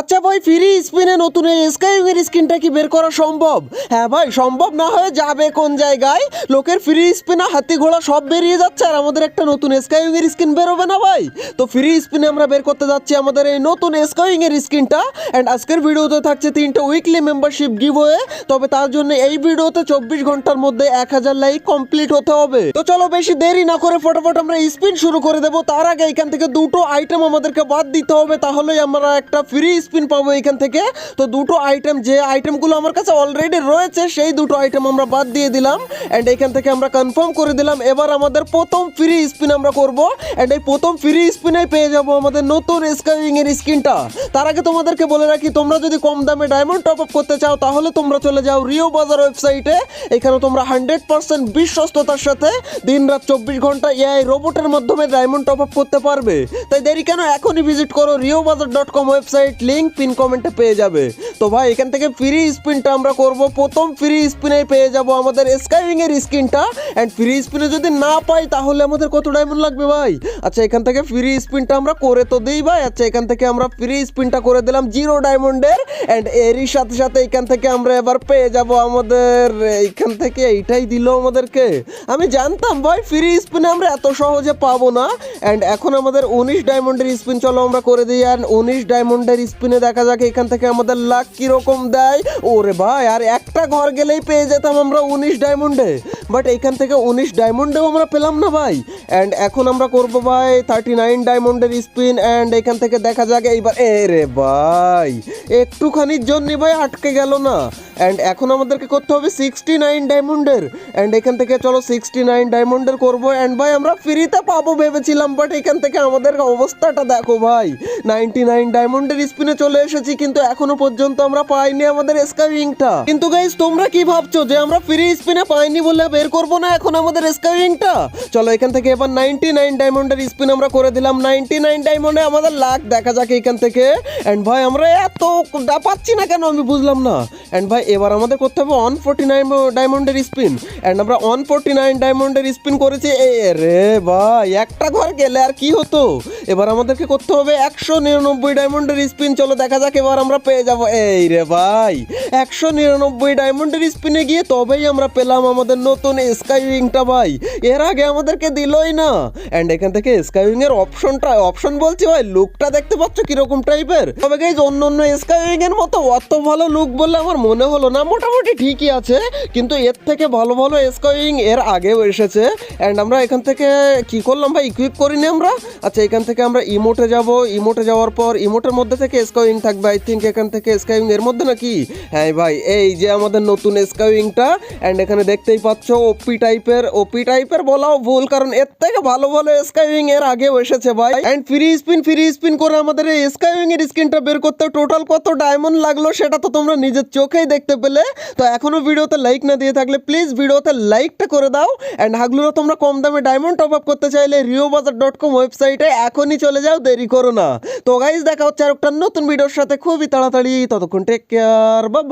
আচ্ছা ভাই, ফ্রি স্পিনে নতুন এই স্কাইং এর স্কিনটা কি বের করা সম্ভব? হ্যাঁ ভাই, সম্ভব না হয়ে যাবে কোন জায়গায়? লোকের ফ্রি স্পিনে হাতি ঘোড়া সব বেরিয়ে যাচ্ছে আর আমাদের একটা নতুন স্কাইং এর স্কিন বেরোবে না ভাই? তো ফ্রি স্পিনে আমরা বের করতে যাচ্ছি আমাদের এই নতুন স্কাইং এর স্কিনটা এন্ড আজকের ভিডিওতে থাকছে তিনটা উইকলি মেম্বারশিপ গিভ তবে তার জন্য এই ভিডিওতে চব্বিশ ঘণ্টার মধ্যে এক হাজার লাইক কমপ্লিট হতে হবে। তো চলো বেশি দেরি না করে ফটাফট আমরা স্পিন শুরু করে দেবো। তার আগে এখান থেকে দুটো আইটেম আমাদেরকে বাদ দিতে হবে, তাহলেই আমরা একটা ফ্রি স্পিন পাবো এখান থেকে। তো দুটো আইটেম যে আইটেমগুলো আমার কাছে অলরেডি রয়েছে, সেই দুটো আইটেম আমরা বাদ দিয়ে দিলাম। অ্যান্ড এখান থেকে আমরা কনফার্ম করে দিলাম, এবার আমাদের প্রথম ফ্রি স্পিন আমরা করব। অ্যান্ড এই প্রথম ফ্রি স্পিনে পেয়ে যাব আমাদের নতুন স্কাইং এর স্কিনটা। তার আগে তোমাদেরকে বলে রাখি, তোমরা যদি কম দামে ডায়মন্ড টপ আপ করতে চাও, তাহলে তোমরা চলে যাও রিও বাজার ওয়েবসাইটে এখানে তোমরা হান্ড্রেড পার্সেন্ট বিশ্বস্ততার সাথে দিন রাত চব্বিশ ঘণ্টা এআই রোবটের মাধ্যমে ডায়মন্ড টপ আপ করতে পারবে। তাই দেরি কেন, এখনই ভিজিট করো Rio Bazar dot com website link pin কমেন্টে পেয়ে যাবে। তো ভাই, এখান থেকে ফ্রি স্পিনটা আমরা করব। প্রথম ফ্রি স্পিনে পেয়ে যাব আমাদের স্কাইং এর স্কিনটা অ্যান্ড ফ্রি স্পিনে যদি না পাই, তাহলে আমাদের কত ডায়মন্ড লাগবে ভাই? আচ্ছা এখান থেকে ফ্রি স্পিনটা আমরা করে তো দিই ভাই। আচ্ছা এখান থেকে আমরা ফ্রি স্পিনটা করে দিলাম জিরো ডায়মন্ডের অ্যান্ড এরই সাথে সাথে এখান থেকে আমরা এবার পেয়ে যাব আমাদের, এইখান থেকে এইটাই দিল আমাদেরকে। আমি জানতাম ভাই ফ্রি স্পিনে আমরা এত সহজে পাবো না। অ্যান্ড এখন আমাদের উনিশ ডায়মন্ডের স্পিন চলো আমরা করে দিই। আর উনিশ ডায়মন্ডের স্পিনে দেখা যাক এখান থেকে আমাদের লাখ কীরকম দেয়? ওরে ভাই, আর একটা ঘর গেলেই পেয়ে যেতাম আমরা উনিশ ডায়মন্ডে। বাট এখান থেকে উনিশ ডায়মন্ডেও আমরা পেলাম না ভাই। অ্যান্ড এখন আমরা করব ভাই থার্টি নাইন ডায়মন্ডের স্পিন অ্যান্ড এখান থেকে দেখা যাক এইবার। এ রে ভাই, একটুখানির জন্যে ভাই আটকে গেল না। অ্যান্ড এখন আমাদেরকে করতে হবে সিক্সটি নাইন ডায়মন্ডের অ্যান্ড এখান থেকে চলো সিক্সটি নাইন ডায়মন্ডের করব। অ্যান্ড ভাই, আমরা ফ্রিতে পাবো ভেবেছিলাম বাট এখান থেকে আমাদের অবস্থাটা দেখো ভাই। নাইনটি নাইন ডায়মন্ডের স্পিনে চলে এসেছি, কিন্তু এখনও পর্যন্ত আমরা পাইনি আমাদের স্কাইংটা কিন্তু গাইজ তোমরা কি ভাবছ যে আমরা ফ্রি স্পিনে পাইনি বলে বের করব না এখন আমাদের স্কাইংটা চলো, এখান থেকে এবার নাইনটি নাইন ডায়মন্ডের স্পিন আমরা করে দিলাম। নাইনটি নাইন ডায়মন্ডে আমাদের লাখ দেখা যাক এখান থেকে। অ্যান্ড ভাই, আমরা এত পাচ্ছি না কেন আমি বুঝলাম না। অ্যান্ড ভাই এবার আমাদের করতে হবে ওয়ান ফোর্টি নাইন ডায়মন্ডের স্পিন অ্যান্ড আমরা ওয়ান ফোর্টি নাইন ডায়মন্ডের স্পিন করেছি। রে ভাই, একটা ঘর গেলে আর কি হতো? এবার আমাদেরকে করতে হবে একশো নিরানব্বই ডায়মন্ডের স্পিন চলো দেখা যাক এবার আমরা পেয়ে যাব। এই রে ভাই, একশো নিরানব্বই ডায়মন্ডের স্পিনে গিয়ে তবেই আমরা পেলাম আমাদের নতুন স্কাই উইংটা ভাই। এর আগে আমাদেরকে দিলই না। অ্যান্ড এখান থেকে স্কাই উইং এর অপশনটা অপশন বলছি ভাই লুকটা দেখতে পাচ্ছ কীরকম টাইপের তবে গাইজ অন্য অন্য স্কাই উইং এর মতো অত ভালো লুক বলে আমার মনে হলো না, মোটামুটি ঠিকই আছে, কিন্তু এর থেকে ভালো ভালো উইং এর আগেও এসেছে। অ্যান্ড আমরা এখান থেকে কি করলাম ভাই? ইকুইপ করিনি আমরা। আচ্ছা এখান থেকে আমরা ইমোটে যাব। ইমোটে যাওয়ার পর ইমোটের মধ্যে থেকে স্কাইং থাকবে আই থিঙ্ক এখান থেকে স্কাইং এর মধ্যে নাকি? হ্যাঁ ভাই, এই যে আমাদের নতুন স্কাইংটা অ্যান্ড এখানে দেখতেই পাচ্ছ ওপি টাইপের ওপি টাইপের বলাও ভুল, কারণ এর থেকে ভালো ভালো স্কাইং এর আগেও এসেছে ভাই। And free spin free spin করে আমাদের এই স্কাইং এর স্কিনটা বের করতে টোটাল কত ডায়মন্ড লাগল সেটা তো তোমরা নিজের চোখেই দেখতে পেলে, তো এখনও ভিডিওতে লাইক না দিয়ে থাকলে প্লিজ ভিডিওতে লাইকটা করে দাও। অ্যান্ড হাগলুরো, তোমরা কম দামে ডায়মন্ড টপ আপ করতে চাইলে রিও বাজার ডট কম ওয়েবসাইটে এখনই চলে যাও, দেরি করো না। তো গাইজ দেখা হচ্ছে আর একটা নতুন ভিডিওর সাথে খুবই তাড়াতাড়ি। ততক্ষণ টেক কেয়ার বাই